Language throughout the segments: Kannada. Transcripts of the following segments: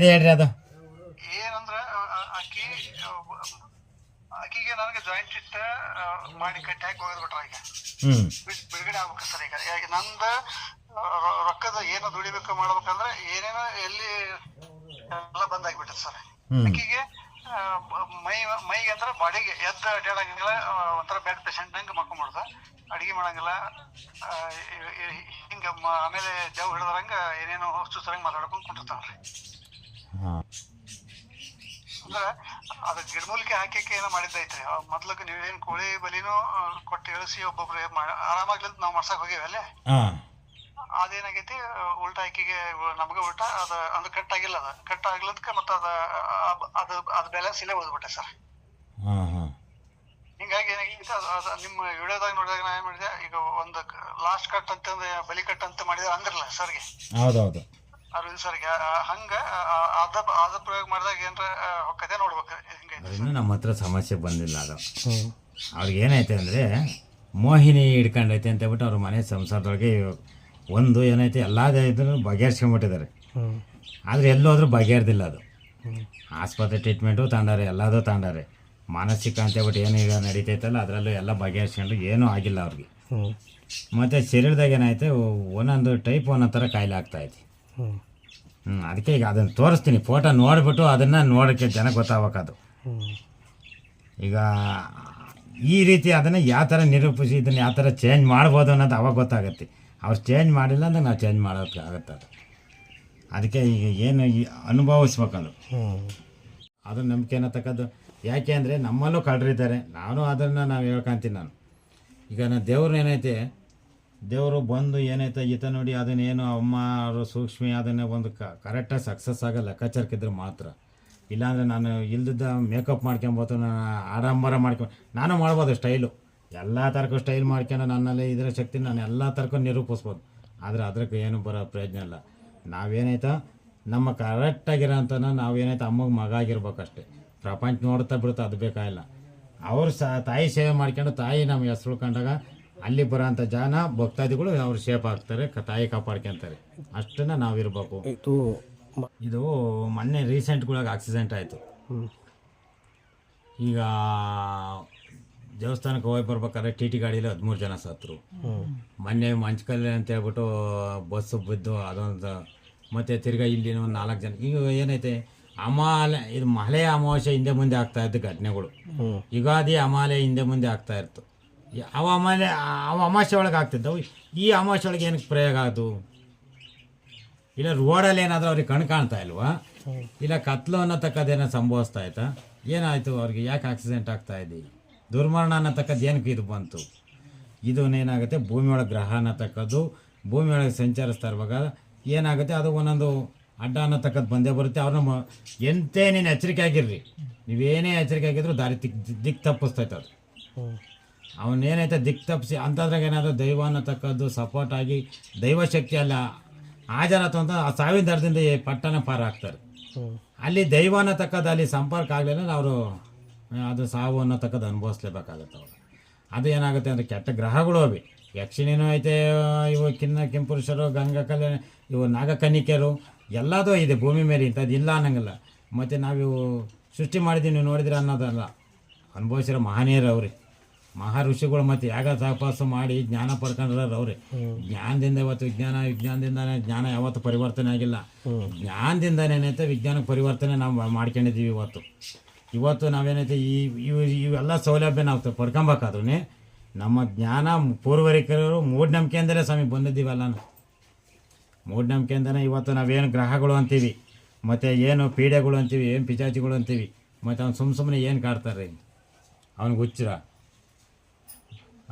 ಇದೆ ಹೇಳ್ರಿ ಅದು. ಏನಂದ್ರ ಆ- ಅಕ್ಕಿಗೆ ನನಗೆ ಜಾಯಿಂಟ್ ಇಟ್ಟ ಮಾಡಿ ಕಟ್ಟಿ ಹಾಕಿ ಹೋಗದ್ ಬಿಟ್ರ ಈಗ ಬಿಡ್- ಬಿಡುಗಡೆ ಆಗ್ಬೇಕು ಸರ್ ಈಗ. ಈಗ ನಂದ ರೊಕ್ಕದ ಏನ ದುಡಿಬೇಕು ಮಾಡ್ಬೇಕಂದ್ರೆ ಏನೇನೋ ಎಲ್ಲಿ ಎಲ್ಲ ಬಂದಾಗ್ಬಿಟ್ಟದ ಸರ್. ಅಕ್ಕಿಗೆ ಮೈ ಮೈಗೆ ಅಂದ್ರೆ ಬಾಡಿಗೆ. ಎದ್ದ ಅಡ್ಡಾಡಂಗಿಲ್ಲ ಒಂಥರ ಬೆಡ್ ಪೇಷಂಟ್ ನಂಗೆ ಮಕ್ಕೊಂಬಿಡ್ದ ಅಡಿಗೆ ಮಾಡಂಗಿಲ್ಲ ಹಿಂಗ ಆಮೇಲೆ ಜವ್ ಹಿಡಿದ್ರಂಗ ಏನೇನೋ ಸುಸರಂಗ್ ಮಾತಾಡ್ಕೊಂಡ್ ಕುಂಟಿರ್ತಾವ್ರಿ ಹಾಂ ಅಂದ್ರ ಅದು ಗಿಡಮೂಲಿಕೆ ಹಾಕಕ್ಕೆ ಏನೋ ಮಾಡಿದ್ದೈತ್ರಿ. ಮೊದ್ಲಕ್ಕೆ ನೀವೇನ್ ಕೋಳಿ ಬಲಿನೂ ಕೊಟ್ಟು ಇಳಿಸಿ ಒಬ್ಬೊಬ್ರು ಅಂತ ನಾವು ಮಾಡ್ಸಕ್ ಹೋಗಿವಿ ಅಲ್ಲೇ? ಅದೇನಾಗೈತಿ ಉಲ್ಟಾ ಆಕಿಗೆ ನಮಗೆ ಉಲ್ಟಾ ಅದ ಅಂದ್ರೆ ಕಟ್ ಆಗಿಲ್ಲ ಅದ. ಕಟ್ ಆಗ್ಲದಕ್ಕೆ ಮತ್ತ ಅದ ಅದ ಅದು ಬ್ಯಾಲೆನ್ಸ್ ಇಲ್ಲೇ ಉಳಿದ್ಬಿಟ್ಟೆ ಸರ್. ಹಿಂಗಾಗಿ ಏನಾಗೈತಿ ಅದು ನಿಮ್ಮ ವಿಡಿಯೋದಾಗ ನೋಡಿದಾಗ ನಾ ಏನ್ ಮಾಡಿದೆ ಈಗ ಒಂದು ಲಾಸ್ಟ್ ಕಟ್ ಅಂತಂದ್ರೆ ಬಲಿ ಕಟ್ ಅಂತ ಮಾಡಿದ್ರೆ ಅಂದ್ರಲ್ಲ ಸರ್ಗೆ. ಹೌದೌದು. ಅರವಿಂದ್ ಸರ್ಗೆ ಹಂಗ ಆ, ಅದ ಅದ ಪ್ರಯೋಗ ಮಾಡಿದಾಗ ಏನ್ರ ಆ, ಹೊಕ್ಕತೆ ನೋಡ್ಬೇಕು ಹಿಂಗೈತಿ ಇನ್ನೂ ನಮ್ಮ ಹತ್ರ ಸಮಸ್ಯೆ ಬಂದಿಲ್ಲ ಅದು. ಅವ್ರಿಗೆ ಏನೈತೆ ಅಂದರೆ ಮೋಹಿನಿ ಹಿಡ್ಕೊಂಡೈತೆ ಅಂತ ಹೇಳ್ಬಿಟ್ಟು ಅವ್ರ ಮನೆ ಸಂಸಾರದೊಳಗೆ ಒಂದು ಏನೈತೆ ಎಲ್ಲದೇ ಇದ್ರೂ ಬಗೆಹರಿಸ್ಕೊಂಬಿಟ್ಟಿದ್ದಾರೆ ಆದರೆ ಎಲ್ಲೋದ್ರೂ ಬಗೆಹರ್ದಿಲ್ಲ ಅದು. ಆಸ್ಪತ್ರೆ ಟ್ರೀಟ್ಮೆಂಟು ತಗೊಂಡಾರೆ ಎಲ್ಲದು ತಗೊಂಡಾರೆ. ಮಾನಸಿಕ ಅಂತ ಹೇಳ್ಬಿಟ್ಟು ಏನೀಗ ನಡೀತೈತಲ್ಲ ಅದರಲ್ಲೂ ಎಲ್ಲ ಬಗೆಹರಿಸ್ಕೊಂಡು ಏನೂ ಆಗಿಲ್ಲ ಅವ್ರಿಗೆ. ಮತ್ತು ಶರೀರದಾಗ ಏನಾಯ್ತು ಒಂದೊಂದು ಟೈಪ್ ಒಂದೊಂದು ಥರ ಕಾಯಿಲೆ ಆಗ್ತಾೈತಿ ಹ್ಞೂ ಅದಕ್ಕೆ ಈಗ ಅದನ್ನು ತೋರಿಸ್ತೀನಿ. ಫೋಟೋ ನೋಡಿಬಿಟ್ಟು ಅದನ್ನು ನೋಡೋಕ್ಕೆ ಜನ ಗೊತ್ತಾಗಬೇಕದು. ಈಗ ಈ ರೀತಿ ಅದನ್ನು ಯಾವ ಥರ ನಿರೂಪಿಸಿ, ಇದನ್ನು ಯಾವ ಥರ ಚೇಂಜ್ ಮಾಡ್ಬೋದು ಅನ್ನೋದು ಅವಾಗ ಗೊತ್ತಾಗುತ್ತೆ. ಅವ್ರು ಚೇಂಜ್ ಮಾಡಿಲ್ಲ ಅಂದ್ರೆ ನಾವು ಚೇಂಜ್ ಮಾಡೋಕ್ಕೆ ಆಗುತ್ತೆ ಅದು. ಅದಕ್ಕೆ ಈಗ ಏನು ಅನುಭವಿಸ್ಬೇಕಂದು. ಅದು ನಂಬಿಕೆ ಅನ್ನತಕ್ಕದ್ದು ಯಾಕೆ ಅಂದರೆ ನಮ್ಮಲ್ಲೂ ಕಳ್ರಿದ್ದಾರೆ. ನಾನು ಅದನ್ನು ನಾವು ಹೇಳ್ಕೊಂತೀನಿ ನಾನು. ಈಗ ನಾನು ದೇವ್ರು ಏನೈತೆ ದೇವರು ಬಂದು ಏನೈತೆ ಈತ ನೋಡಿ ಅದನ್ನೇನು ಅಮ್ಮ ಅವರು ಸೂಕ್ಷ್ಮಿ, ಅದನ್ನೇ ಒಂದು ಕರೆಕ್ಟಾಗಿ ಸಕ್ಸಸ್ ಆಗೋ ಲೆಕ್ಕಾಚಾರಕ್ಕಿದ್ರೆ ಮಾತ್ರ. ಇಲ್ಲಾಂದರೆ ನಾನು ಇಲ್ದಿದ್ದ ಮೇಕಪ್ ಮಾಡ್ಕೊಂಬೋದು ನಾನು ಆಡಂಬರ ಮಾಡ್ಕೊಂಡು ನಾನು ಮಾಡ್ಬೋದು ಸ್ಟೈಲು ಎಲ್ಲ ಥರಕ್ಕೂ ಸ್ಟೈಲ್ ಮಾಡ್ಕೊಂಡು ನನ್ನಲ್ಲಿ ಇದರ ಶಕ್ತಿ, ನಾನು ಎಲ್ಲ ಥರಕ್ಕೂ ನಿರೂಪಿಸ್ಬೋದು. ಆದರೆ ಅದಕ್ಕೆ ಏನು ಬರೋ ಪ್ರಯೋಜನ ಇಲ್ಲ. ನಾವೇನೈತೆ, ನಮ್ಮ ಕರೆಕ್ಟಾಗಿರೋಂಥ ನಾವೇನೈತೆ, ಅಮ್ಮಗೆ ಮಗ ಆಗಿರ್ಬೇಕಷ್ಟೇ ಪ್ರಪಂಚ ನೋಡ್ತಾ ಬಿಡುತ್ತೆ, ಅದು ಬೇಕಾಗಿಲ್ಲ ಅವರು ಸ, ತಾಯಿ ಸೇವೆ ಮಾಡ್ಕೊಂಡು ತಾಯಿ ನಮ್ಮ ಹೆಸ್ರು ಕಂಡಾಗ ಅಲ್ಲಿ ಬರೋಂಥ ಜನ ಭಕ್ತಾದಿಗಳು ಅವ್ರು ಸೇಫ್ ಆಗ್ತಾರೆ ಕ- ತಾಯಿ ಕಾಪಾಡ್ಕೊಂತಾರೆ. ಅಷ್ಟನ್ನ ನಾವಿರ್ಬೇಕು. ಇದು ಮ- ಇದು ಮೊನ್ನೆ ರೀಸೆಂಟ್ಗಳಾಗ ಆಕ್ಸಿಡೆಂಟ್ ಆಯಿತು. ಈಗ ದೇವಸ್ಥಾನಕ್ಕೆ ಹೋಗಿ ಬರ್ಬೇಕಾದ್ರೆ ಟಿ ಟಿ ಗಾಡಿಯಲ್ಲಿ ಹದಿಮೂರು ಜನ ಸತ್ರು. ಮೊನ್ನೆ ಮಂಚ್ಕಲ್ಲಿ ಅಂತ ಹೇಳ್ಬಿಟ್ಟು ಬಸ್ಸು ಬಿದ್ದು ಅದೊಂದು ಮತ್ತು ತಿರ್ಗಾ ಇಲ್ಲಿ ಒಂದು ನಾಲ್ಕು ಜನ ಈಗ ಏನೈತೆ? ಅಮಾಲೆ ಇದು ಮಳೆ ಅಮಾವಾಸ್ಯೆ ಹಿಂದೆ ಮುಂದೆ ಆಗ್ತಾ ಇದ್ದು ಘಟನೆಗಳು. ಯುಗಾದಿ ಅಮಾಲೆ ಹಿಂದೆ ಮುಂದೆ ಆಗ್ತಾ ಇತ್ತು ಅವ ಅಮಾಲೆ ಅವ ಅಮಾಸೆ ಒಳಗೆ ಆಗ್ತಿದ್ದವು. ಈ ಅಮಾಸೆ ಒಳಗೆ ಏನಕ್ಕೆ ಪ್ರಯೋಗ ಆದು ಇಲ್ಲ ರೋಡಲ್ಲಿ ಏನಾದರೂ ಅವ್ರಿಗೆ ಕಣ್ ಕಾಣ್ತಾ ಇಲ್ವಾ? ಇಲ್ಲ ಕತ್ಲು ಅನ್ನತಕ್ಕದ್ದೇನೋ ಸಂಭವಿಸ್ತಾ ಆಯ್ತಾ ಏನಾಯಿತು ಅವ್ರಿಗೆ? ಯಾಕೆ ಆಕ್ಸಿಡೆಂಟ್ ಆಗ್ತಾ ಇದೆ? ದುರ್ಮರಣ ಅನ್ನತಕ್ಕದ್ದು ಏನಕ್ಕೆ ಇದು ಬಂತು? ಇದನ್ನೇನಾಗುತ್ತೆ ಏನಾಗುತ್ತೆ? ಭೂಮಿ ಒಳಗೆ ಗ್ರಹ ಅನ್ನತಕ್ಕದ್ದು. ಭೂಮಿಯೊಳಗೆ ಸಂಚರಿಸ್ತಾ ಇರುವಾಗ ಏನಾಗುತ್ತೆ? ಅದು ಒಂದೊಂದು ಅಡ್ಡ ಅನ್ನತಕ್ಕದ್ದು ಬಂದೇ ಬರುತ್ತೆ. ಅವ್ರನ್ನ ಮ ಎಂತೇ ನೀನು ಎಚ್ಚರಿಕೆ ಆಗಿರ್ರಿ. ನೀವೇನೇ ಎಚ್ಚರಿಕೆ ಆಗಿದ್ರು ದಾರಿ ದಿಕ್ ದಿಕ್ ತಪ್ಪಿಸ್ತೈತೆ ಅದು. ಅವನೇನೈತೆ ದಿಕ್ ತಪ್ಪಿಸಿ ಅಂಥದ್ರಾಗ ಏನಾದರೂ ದೈವ ಅನ್ನತಕ್ಕದ್ದು ಸಪೋರ್ಟ್ ಆಗಿ ದೈವಶಕ್ತಿ ಅಲ್ಲ ಹಾಜರಾತು ಅಂತ ಆ ಸಾವಿನ ದರದಿಂದ ಈ ಪಟ್ಟಣ ಪಾರ ಆಗ್ತಾರೆ. ಅಲ್ಲಿ ದೈವ ಅನ್ನತಕ್ಕದ್ದು ಅಲ್ಲಿ ಸಂಪರ್ಕ ಆಗಲಿಲ್ಲ ಅವರು ಅದು ಸಾವು ಅನ್ನತಕ್ಕದ್ದು ಅನುಭವಿಸ್ಲೇಬೇಕಾಗತ್ತೆ ಅವರು. ಅದು ಏನಾಗುತ್ತೆ ಅಂದರೆ ಕೆಟ್ಟ ಗ್ರಹಗಳು ಅವಿ. ಯಕ್ಷಿಣಿನೂ ಐತೆ ಇವು ಕಿನ್ನ ಕೆಂಪುರುಷರು ಗಂಗಾ ಕಲ್ಯಾಣ ಇವು ನಾಗಕನ್ನಿಕೆಯರು ಎಲ್ಲದೂ ಇದೆ ಭೂಮಿ ಮೇಲೆ ಇಂಥದ್ದು ಇಲ್ಲ ಅನ್ನಂಗಿಲ್ಲ. ಮತ್ತು ನಾವಿವು ಸೃಷ್ಟಿ ಮಾಡಿದ್ದೀವಿ ನೀವು ನೋಡಿದ್ರೆ ಅನ್ನೋದಲ್ಲ. ಅನುಭವಿಸಿರೋ ಮಹನೀಯರು ಅವ್ರಿ. ಮಹಾ ಋಷಿಗಳು ಮತ್ತೆ ಯಾಗ ತಪಸ್ಸು ಮಾಡಿ ಜ್ಞಾನ ಪಡ್ಕೊಂಡ್ರವ್ರು ಅವ್ರೆ. ಜ್ಞಾನದಿಂದ ಇವತ್ತು ವಿಜ್ಞಾನ ವಿಜ್ಞಾನದಿಂದಾನೇ ಜ್ಞಾನ ಯಾವತ್ತು ಪರಿವರ್ತನೆ ಆಗಿಲ್ಲ. ಜ್ಞಾನದಿಂದನೇನೈತೆ ವಿಜ್ಞಾನಕ್ಕೆ ಪರಿವರ್ತನೆ ನಾವು ಮಾಡ್ಕೊಂಡಿದ್ದೀವಿ ಇವತ್ತು. ಇವತ್ತು ನಾವೇನೈತೆ? ಈ ಇವು ಇವೆಲ್ಲ ಸೌಲಭ್ಯ ನಾವು ಪಡ್ಕೊಬೇಕಾದ್ರೂ ನಮ್ಮ ಜ್ಞಾನ ಪೂರ್ವರಿಕರು ಮೂಢನಂಬಿಕೆಯಿಂದಲೇ ಸ್ವಾಮಿ ಬಂದಿದ್ದೀವಲ್ಲ ನಾವು ಮೂಢನಂಬಿಕೆಯಿಂದನೇ ಇವತ್ತು ನಾವೇನು ಗ್ರಹಗಳು ಅಂತೀವಿ ಮತ್ತು ಏನು ಪೀಡೆಗಳು ಅಂತೀವಿ ಏನು ಪಿಚಾಚಿಗಳು ಅಂತೀವಿ ಮತ್ತು ಅವ್ನು ಸುಮ್ಮ ಸುಮ್ಮನೆ ಏನು ಕಾಡ್ತಾರೆ ಅವ್ನಿಗೆ ಹುಚ್ಚರ.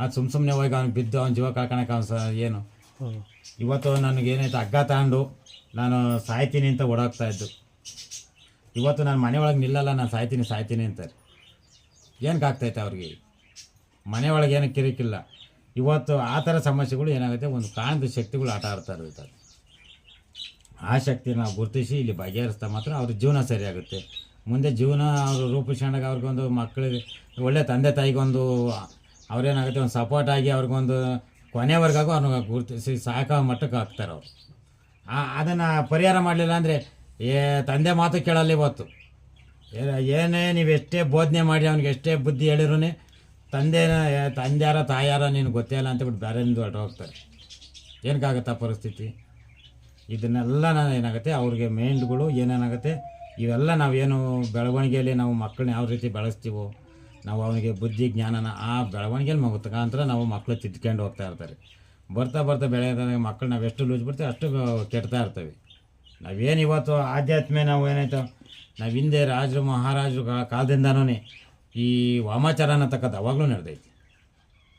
ಅದು ಸುಮ್ಮ ಸುಮ್ಮನೆ ಹೋಗಿ ಅವ್ನು ಬಿದ್ದು ಅವ್ನ ಜೀವ ಕಳ್ಕೊಳಕ್ಕೆ ಅವ್ನು ಏನು? ಇವತ್ತು ನನಗೇನೈತೆ ಹಗ್ಗ ತಗೊಂಡು ನಾನು ಸಾಯ್ತೀನಿ ಅಂತ ಓಡಾಗ್ತಾ ಇದ್ದು. ಇವತ್ತು ನಾನು ಮನೆ ಒಳಗೆ ನಿಲ್ಲಲ್ಲ, ನಾನು ಸಾಯ್ತೀನಿ ಸಾಯ್ತೀನಿ ಅಂತಾರೆ. ಏನಕ್ಕೆ ಆಗ್ತೈತೆ ಅವ್ರಿಗೆ? ಮನೆ ಒಳಗೆ ಏನಕ್ಕೆ ಕಿರಿಕಿಲ್ಲ. ಇವತ್ತು ಆ ಥರ ಸಮಸ್ಯೆಗಳು ಏನಾಗುತ್ತೆ? ಒಂದು ಕಾಣದ ಶಕ್ತಿಗಳು ಆಟ ಆಡ್ತಾ ಇರ್ತಾರೆ ಆ ಶಕ್ತಿ ನಾವು ಗುರುತಿಸಿ ಇಲ್ಲಿ ಬಗೆಹರಿಸ್ತಾ ಮಾತ್ರ ಅವ್ರ ಜೀವನ ಸರಿಯಾಗುತ್ತೆ. ಮುಂದೆ ಜೀವನ ಅವರು ರೂಪಿಸ್ಕೊಂಡಾಗ ಅವ್ರಿಗೊಂದು ಮಕ್ಕಳಿಗೆ, ಒಳ್ಳೆ ತಂದೆ ತಾಯಿಗೊಂದು ಅವ್ರೇನಾಗುತ್ತೆ, ಒಂದು ಸಪೋರ್ಟ್ ಆಗಿ ಅವ್ರಿಗೊಂದು ಕೊನೆವರೆಗಾಗೂ ಅವ್ರನ್ನ ಗುರುತಿಸಿ ಸಾಕೋ ಮಟ್ಟಕ್ಕೆ ಹಾಕ್ತಾರೆ ಅವರು. ಅದನ್ನು ಪರಿಹಾರ ಮಾಡಲಿಲ್ಲ ಅಂದರೆ, ಏ, ತಂದೆ ಮಾತು ಕೇಳಲ್ಲ ಇವತ್ತು. ಏನೇ ನೀವು ಎಷ್ಟೇ ಬೋಧನೆ ಮಾಡಿ, ಅವ್ನಿಗೆ ಎಷ್ಟೇ ಬುದ್ಧಿ ಹೇಳಿರೂ ತಂದೆ ತಂದೆಯಾರ, ತಾಯಾರ ನೀನು ಗೊತ್ತೇ ಇಲ್ಲ ಅಂತಬಿಟ್ಟು ಬೇರೆಯಿಂದ ಹೊರಟು ಹೋಗ್ತಾರೆ. ಏನಕ್ಕಾಗತ್ತಾ ಪರಿಸ್ಥಿತಿ? ಇದನ್ನೆಲ್ಲ ನಾನು ಏನಾಗುತ್ತೆ, ಅವ್ರಿಗೆ ಮೈಂಡ್ಗಳು ಏನೇನಾಗುತ್ತೆ, ಇವೆಲ್ಲ ನಾವೇನು ಬೆಳವಣಿಗೆಯಲ್ಲಿ ನಾವು ಮಕ್ಕಳನ್ನ ಯಾವ ರೀತಿ ಬೆಳೆಸ್ತೀವೋ ನಾವು ಅವನಿಗೆ ಬುದ್ಧಿ, ಜ್ಞಾನನ ಆ ಬೆಳವಣಿಗೆಯಲ್ಲಿ ಮುಖಾಂತರ ನಾವು ಮಕ್ಕಳು ತಿದ್ಕೊಂಡು ಹೋಗ್ತಾ ಇರ್ತಾರೆ. ಬರ್ತಾ ಬರ್ತಾ ಬೆಳೆಯೋದಾಗ ಮಕ್ಕಳು ನಾವು ಎಷ್ಟು ಲೂಸ್ ಬಿಡ್ತೀವಿ ಅಷ್ಟು ಕೆಡ್ತಾ ಇರ್ತವೆ. ನಾವೇನು ಇವತ್ತು ಆಧ್ಯಾತ್ಮ ನಾವು ಏನಾಯ್ತು? ನಾವು ಹಿಂದೆ ರಾಜರು, ಮಹಾರಾಜರು ಕಾಲದಿಂದನೂ ಈ ವಾಮಾಚಾರ ಅನ್ನತಕ್ಕದ್ದು ಅವಾಗಲೂ ನಡೆದೈತಿ.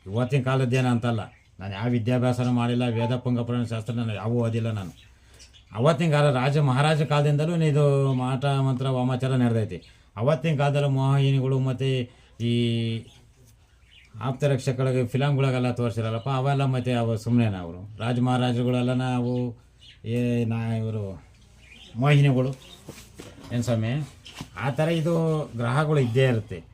ಇವತ್ತಿನ ಕಾಲದ್ದೇನು ಅಂತಲ್ಲ, ನಾನು ಯಾವ ವಿದ್ಯಾಭ್ಯಾಸನೂ ಮಾಡಿಲ್ಲ, ವೇದ ಪುಂಗಪುರಾಣ ಶಾಸ್ತ್ರ ನಾನು ಯಾವೂ ಓದಿಲ್ಲ ನಾನು. ಅವತ್ತಿನ ಕಾಲ ರಾಜ ಮಹಾರಾಜ ಕಾಲದಿಂದಲೂ ಇದು ಮಾಟ, ಮಂತ್ರ, ವಾಮಾಚಾರ ನಡೆದೈತಿ. ಅವತ್ತಿನ ಕಾಲದಲ್ಲೂ ಮೋಹಿನಿಗಳು ಮತ್ತು ಈ ಆಪ್ತರಕ್ಷಕಗಳಿಗೆ ಫಿಲಮ್ಗಳಿಗೆಲ್ಲ ತೋರಿಸಿರಲ್ಲಪ್ಪ, ಅವೆಲ್ಲ ಮತ್ತೆ ಅವು ಸುಮ್ಮನೆ ಅವರು? ರಾಜ ಮಹಾರಾಜರುಗಳೆಲ್ಲ ನಾವು ಏ, ನಾ, ಇವರು ಮೋಹಿನಿಗಳು. ಏನು ಸ್ವಾಮಿ? ಆ ಥರ ಇದು ಗ್ರಹಗಳು ಇದ್ದೇ ಇರುತ್ತೆ.